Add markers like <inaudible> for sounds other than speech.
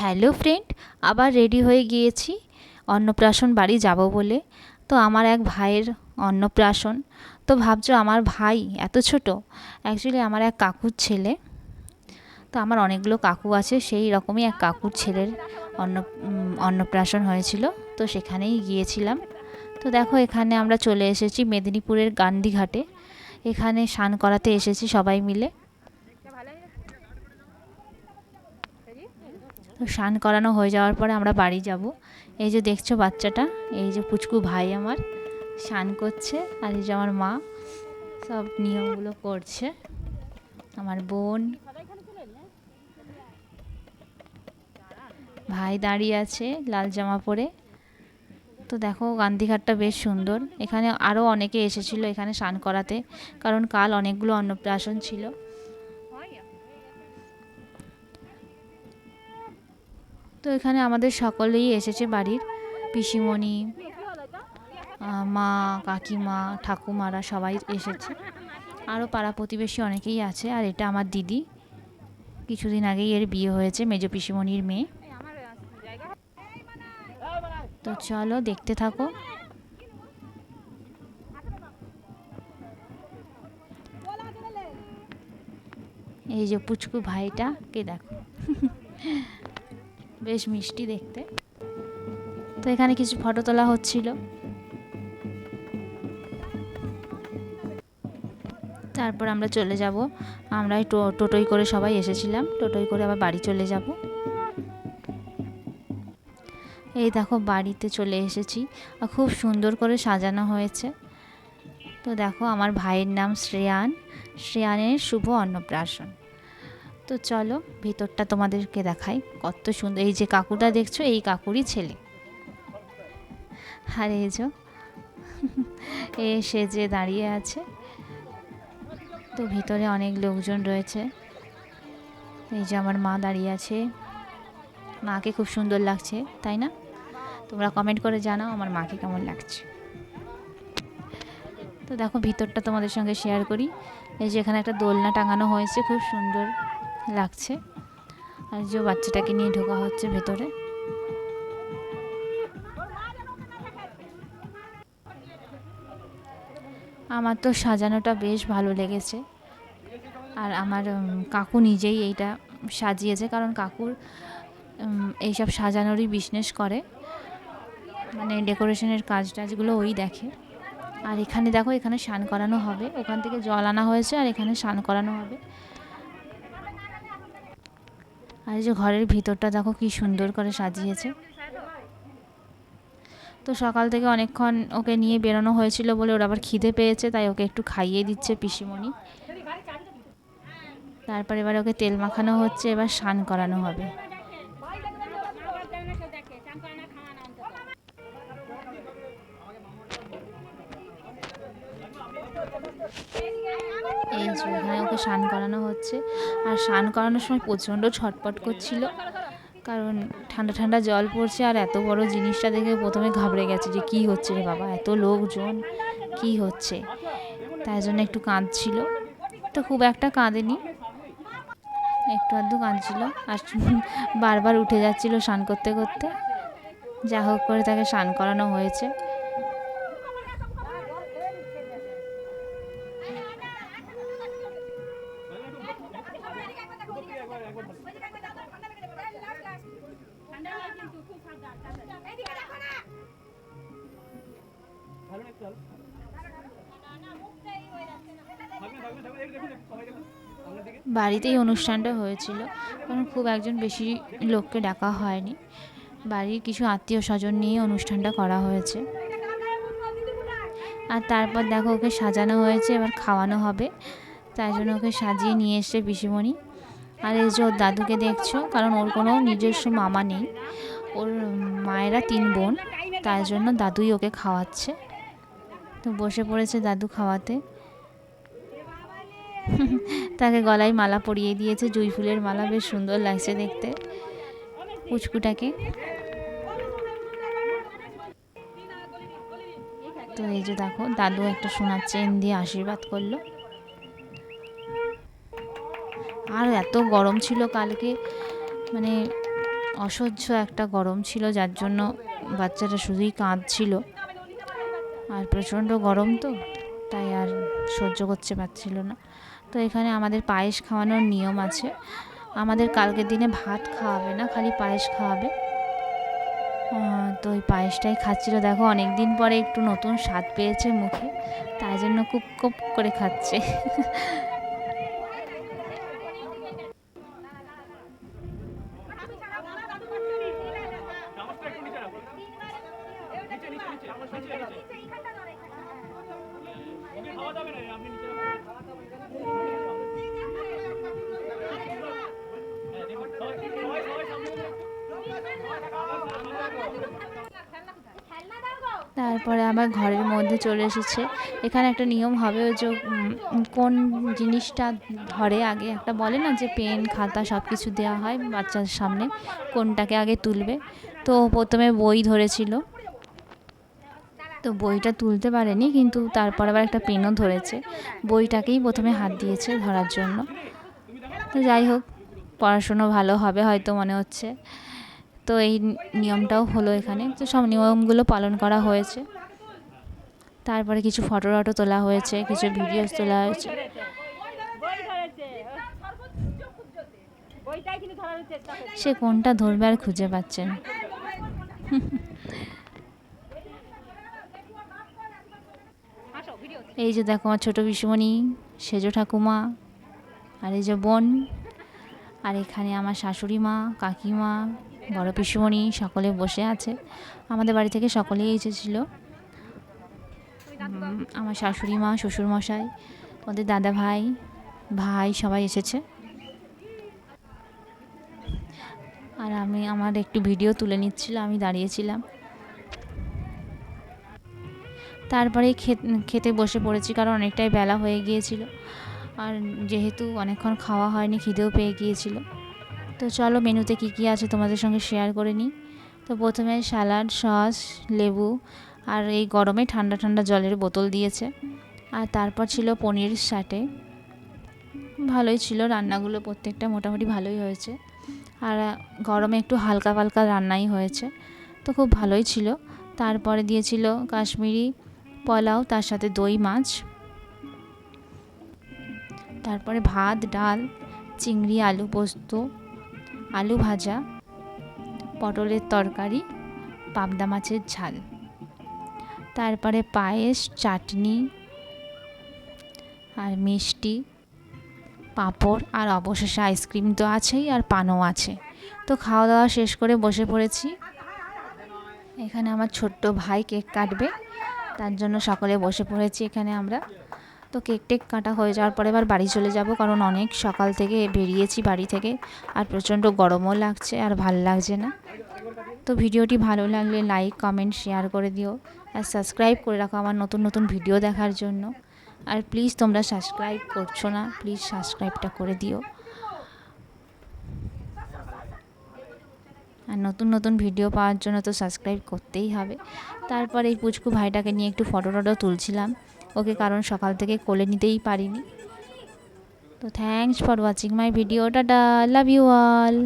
Hello friend আবার ready হয়ে গিয়েছি। অন্নপ্রাশন বাড়ি যাব বলে। তো আমার এক ভাইয়ের অন্নপ্রাশন। তো ভাবছ আমার ভাই এত ছোট? অ্যাকচুয়ালি আমার এক কাকুর ছেলে। তো আমার অনেকগুলো কাকু আছে, সেই রকমই এক কাকুর ছেলের অন্ন অন্নপ্রাশন হয়েছিল। তো সেখানেই গিয়েছিলাম। তো দেখো এখানে আমরা চলে এসেছি মেদিনীপুরের গান্ধীঘাটে। এখানে স্নান করাতে এসেছি সবাই মিলে। তো স্নান করানো হয়ে যাওয়ার পরে আমরা বাড়ি যাব। এই যে দেখছ বাচ্চাটা, এই যে পুচকু ভাই আমার স্নান করছে, আর এই যে আমার মা সব নিয়মগুলো করছে। আমার বোন। ভাই দাঁড়িয়ে আছে লাল জামা পরে। তো দেখো গান্ধীঘাটটা বেশ সুন্দর। এখানে আরও অনেকে এসেছিল এখানে স্নান করাতে, কারণ কাল অনেকগুলো অন্নপ্রাশন ছিল। তো এখানে আমাদের সকলেই এসেছে বাড়ির। পিসিমণি মা, কাকিমা, ঠাকুমারা সবাই এসেছে। আরও পাড়া প্রতিবেশী অনেকেই আছে, আর এটা আমার দিদি। কিছুদিন আগেই এর বিয়ে হয়েছে, মেজ পিসিমণির মেয়ে। তো চলো, দেখতে থাকো। এই যে পুচকু ভাইটা কে দেখো। <laughs> বেশ মিষ্টি দেখতে। তো এখানে কিছু ফটো তোলা হচ্ছিল। তারপর আমরা চলে যাব। আমরা টোটোই করে সবাই এসেছিলাম। টোটোই করে আবার বাড়ি চলে যাব। এই দেখো, বাড়িতে চলে এসেছি। আর খুব সুন্দর করে সাজানো হয়েছে। তো দেখো, আমার ভাইয়ের নাম শ্রেয়ান। শ্রেয়ানের শুভ অন্নপ্রাশন। তো চলো ভিতরটা তোমাদেরকে দেখাই। কত সুন্দর, এই যে কাকুটা দেখছ, এই কাকুরই ছেলে। আর এই যে, এ সেজে দাঁড়িয়ে আছে। তো ভিতরে অনেক লোকজন রয়েছে। এই যে আমার মা দাঁড়িয়ে আছে। মাকে খুব সুন্দর লাগছে, তাই না? তোমরা কমেন্ট করে জানাও আমার মাকে কেমন লাগছে। তো দেখো, ভিতরটা তোমাদের সঙ্গে শেয়ার করি। এই যে এখানে একটা দোলনা টাঙানো হয়েছে, খুব সুন্দর। লাগছে। আর যে বাচ্চাটাকে নিয়ে ঢোকা হচ্ছে ভেতরে। আমার তো সাজানোটা বেশ ভালো লেগেছে। আর আমার কাকু নিজেই এইটা সাজিয়েছে, কারণ কাকুর এইসব সাজানোরই বিজনেস করে। মানে ডেকোরেশনের কাজ টাজগুলো ওই দেখে। আর এখানে দেখো, এখানে স্নান করানো হবে। ওখান থেকে জল আনা হয়েছে আর এখানে স্নান করানো হবে। আর এই যে ঘরের ভিতরটা দেখো কি সুন্দর করে সাজিয়েছে। তো সকাল থেকে অনেকক্ষণ ওকে নিয়ে বেরোনো হয়েছিল বলে ওর আবার খিদে পেয়েছে, তাই ওকে একটু খাইয়ে দিচ্ছে পিসিমণি। তারপর এবার ওকে তেল মাখানো হচ্ছে, এবার স্নান করানো হবে। এই যে এখানে ওকে স্নান করানো হচ্ছে। আর স্নান করানোর সময় প্রচণ্ড ছটপট করছিল। কারণ ঠান্ডা ঠান্ডা জল পড়ছে আর এত বড় জিনিসটা দেখে প্রথমে ঘাবড়ে গেছে যে, কি হচ্ছে রে বাবা? এত লোকজন, কি হচ্ছে? তাই জন্য একটু কাঁদছিল। তো খুব একটা কাঁদেনি। একটু আধটু কাঁদছিল আর বারবার উঠে যাচ্ছিল স্নান করতে করতে। যা হোক করে তাকে স্নান করানো হয়েছে। বাড়িতেই অনুষ্ঠানটা হয়েছিল, কারণ খুব একজন বেশি লোককে ডাকা হয়নি। বাড়ির কিছু আত্মীয় স্বজন নিয়ে অনুষ্ঠানটা করা হয়েছে। আর তারপর দেখো ওকে সাজানো হয়েছে, এবার খাওয়ানো হবে। তাই জন্য ওকে সাজিয়ে নিয়ে এসছে পিসিমণি। আর এই যে ওর দাদুকে দেখছ, কারণ ওর কোনো নিজস্ব মামা নেই। ওর মায়েরা তিন বোন, তাই জন্য দাদুই ওকে খাওয়াচ্ছে। তো বসে পড়েছে দাদু খাওয়াতে। তাকে গলায় মালা পরিয়ে দিয়েছে, জুই ফুলের মালা, বেশ সুন্দর লাগছে দেখতে পুচকুটাকে। তো এই যে দেখো, দাদু একটা সোনার চেন দিয়ে আশীর্বাদ করল। আর এত গরম ছিল কালকে মানে অসহ্য একটা গরম ছিল, যার জন্য বাচ্চাটা শুধুই কাঁদছিল। আর প্রচণ্ড গরম তো, তাই আর সহ্য করতে পারছিল না। তো এখানে আমাদের পায়েস খাওয়ানোর নিয়ম আছে। আমাদের কালকের দিনে ভাত খাওয়াবে না, খালি পায়েস খাওয়াবে। তো ওই পায়েসটাই খাচ্ছিল। দেখো অনেক দিন পরে একটু নতুন স্বাদ পেয়েছে মুখে, তাই জন্য কুপ কুপ করে খাচ্ছে। তারপরে আবার ঘরের মধ্যে চলে এসেছে। এখানে একটা নিয়ম হবে ওই যে কোন জিনিসটা ধরে আগে একটা বলে না যে, পেন, খাতা সব কিছু দেওয়া হয় বাচ্চার সামনে, কোনটাকে আগে তুলবে। তো প্রথমে বই ধরেছিল। তো বইটা তুলতে পারেনি, কিন্তু তারপর আবার একটা পেনও ধরেছে। বইটাকেই প্রথমে হাত দিয়েছে ধরার জন্য। তো যাই হোক, পড়াশুনো ভালো হবে হয়তো মনে হচ্ছে। তো এই নিয়মটাও হলো এখানে। তো সব নিয়মগুলো পালন করা হয়েছে। তারপরে কিছু ফটো টটো তোলা হয়েছে, কিছু ভিডিওস তোলা হয়েছে। সে কোনটা ধরবে আর খুঁজে পাচ্ছে না। এই যে দেখো আমার ছোটো পিসুমণি, সেজো ঠাকুমা, আর এই যে বোন, আর এখানে আমার শাশুড়ি মা, কাকিমা বড় পিসুমণি সকলে বসে আছে। আমাদের বাড়ি থেকে সকলেই এসেছিল। আমার শাশুড়ি মা শ্বশুরমশাই ওদের দাদা ভাই ভাই সবাই এসেছে। আর আমি আমার একটু ভিডিও তুলে নিচ্ছিল আমি দাঁড়িয়েছিলাম। তারপরেই খে- খেতে বসে পড়েছি কারণ অনেকটাই বেলা হয়ে গিয়েছিল। আর যেহেতু অনেকক্ষণ খাওয়া হয়নি, খিদেও পেয়ে গিয়েছিল। তো চলো মেনুতে কী কী আছে তোমাদের সঙ্গে শেয়ার করে নিই। তো প্রথমে স্যালাড সস লেবু আর এই গরমে ঠান্ডা ঠান্ডা জলের বোতল দিয়েছে। আর তারপর ছিল পনির সাটে। ভালোই ছিল, রান্নাগুলো প্রত্যেকটা মোটামুটি ভালোই হয়েছে। আর গরমে একটু হালকা ফালকা রান্নাই হয়েছে, তো খুব ভালোই ছিল। তারপরে দিয়েছিল কাশ্মীরি পোলাও, তার সাথে দই মাছ। তারপরে ভাত, ডাল, চিংড়ি, আলু পোস্ত আলু ভাজা, পটলের তরকারি, পাবদা মাছের ঝাল। তারপরে পায়েস, চাটনি আর মিষ্টি, পাঁপড় আর অবশেষে আইসক্রিম তো আছেই আর পানও আছে। তো খাওয়া দাওয়া শেষ করে বসে পড়েছি। এখানে আমার ছোট্ট ভাই কেক কাটবে, তার জন্য সকলে বসে পড়েছি এখানে আমরা। তো কেক টেক কাটা হয়ে যাওয়ার পরে এবার বাড়ি চলে যাব, কারণ অনেক সকাল থেকে বেরিয়েছি বাড়ি থেকে আর প্রচণ্ড গরমও লাগছে আর ভালো লাগছে না। তো ভিডিওটি ভালো লাগলে লাইক, কমেন্ট, শেয়ার করে দিও আর সাবস্ক্রাইব করে রাখো আমার নতুন নতুন ভিডিও দেখার জন্য। আর প্লিজ তোমরা সাবস্ক্রাইব করছ না, প্লিজ সাবস্ক্রাইবটা করে দিও। আর নতুন নতুন ভিডিও পাওয়ার জন্য তো সাবস্ক্রাইব করতেই হবে। তারপর এই পুচকু ভাইটাকে নিয়ে একটু ফটো টটো তুলছিলাম। ওকে কারণ সকাল থেকে কোলে নিতেই পারিনি। তো thanks for watching my video tata love you all